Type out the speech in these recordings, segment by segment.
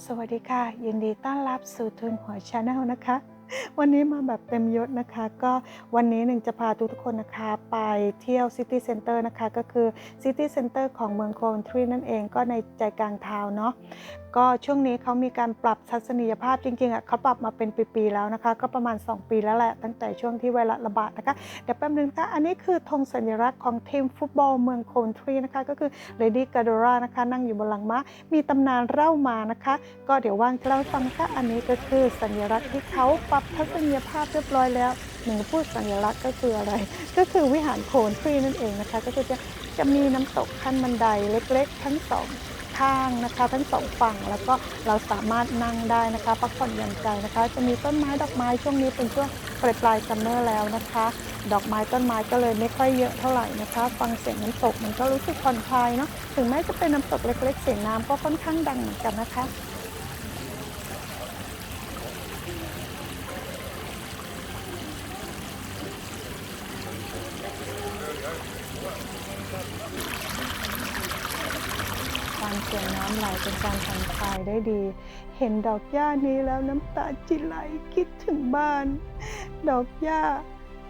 สวัสดีค่ะ ยินดีต้อนรับสู่ทุนหัวชาแนลนะคะ วันนี้มาแบบเต็มยศนะคะ ก็วันนี้หนึ่งจะพาทุกทุกคนนะคะ ไปเที่ยวซิตี้เซ็นเตอร์นะคะ ก็คือซิตี้เซ็นเตอร์ของเมืองโคลนทรีนั่นเองก็ในใจกลางทาวเนาะ ก็ช่วงนี้เขามีการปรับทัศนียภาพจริงๆอะเขาปรับมาเป็นปีๆแล้วนะคะ ก็ประมาณ 2 ปีแล้วแหละตั้งแต่ช่วงที่ไวรัสระบาดนะคะเดี๋ยวแป๊บนึงนะคะอันนี้คือธงสัญลักษณ์ของทีมฟุตบอลเมืองโคนทรีนะคะ ก็คือเลดี้กาโดรานะคะนั่งอยู่บนหลังม้ามีตำนานเล่ามานะคะ ก็เดี๋ยวว่างจะเล่าฟังนะคะอันนี้ก็คือสัญลักษณ์ที่เขาปรับทัศนียภาพเรียบร้อยแล้วหนึ่งพูดสัญลักษณ์ก็คืออะไร ก็คือวิหารโคนทรีนั่นเองนะคะ ก็คือจะจะมีน้ำตกขั้นบันไดเล็ก ๆ ทั้งสอง ข้างนะคะ ทั้งสองฝั่งแล้วก็เราสามารถนั่งได้นะคะพักผ่อนหย่อนใจนะคะ จะมีต้นไม้ดอกไม้ช่วงนี้เป็นช่วงปลายปลายซัมเมอร์แล้วนะคะ ดอกไม้ต้นไม้ก็เลยไม่ค่อยเยอะเท่าไหร่นะคะ ฟังเสียงน้ำตกมันก็รู้สึกผ่อนคลายเนาะถึงแม้จะเป็นน้ำตกเล็ก ๆ เสียงน้ำก็ค่อนข้างดังเหมือนกันนะคะ สียงน้ำไหลเป็นการผ่อนคลายได้ดี เห็นดอกหญ้านี้แล้วน้ำตาจิไหลคิดถึงบ้าน ดอกหญ้า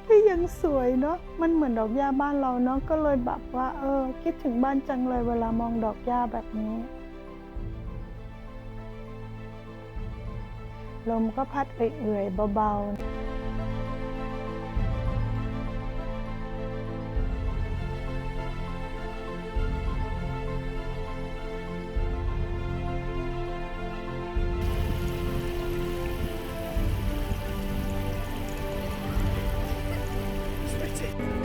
ที่ยังสวยเนาะมันเหมือนดอกหญ้าบ้านเราเนาะก็เลยแบบว่า เออ คิดถึงบ้านจังเลยเวลามองดอกหญ้าแบบนี้ลมก็พัดเอื่อยๆเบาๆ shit.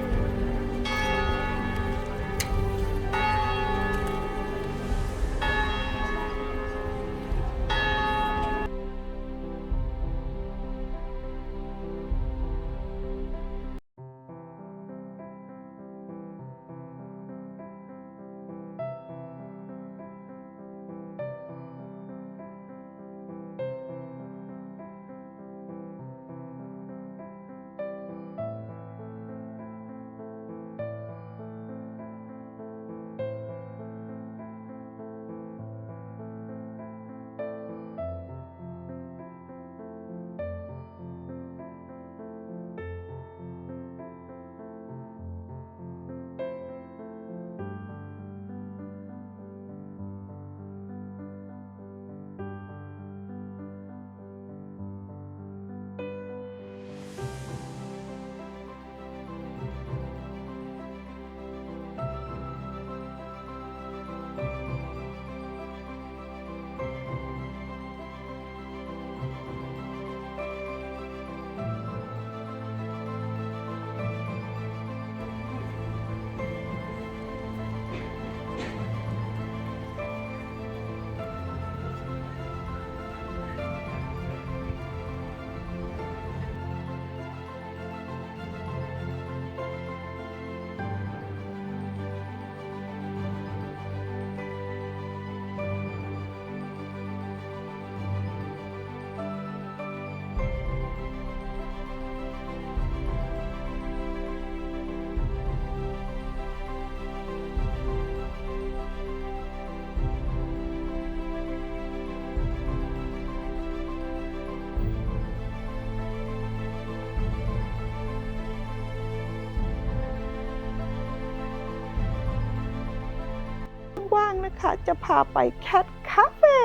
ว่างนะคะ จะพาไปแคทคาเฟ่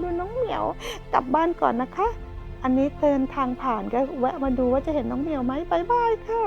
ดูน้องเหมียวกลับบ้านก่อนนะคะ อันนี้เดินทางผ่านก็แวะมาดูว่าจะเห็นน้องเหมียวไหมบายบายค่ะ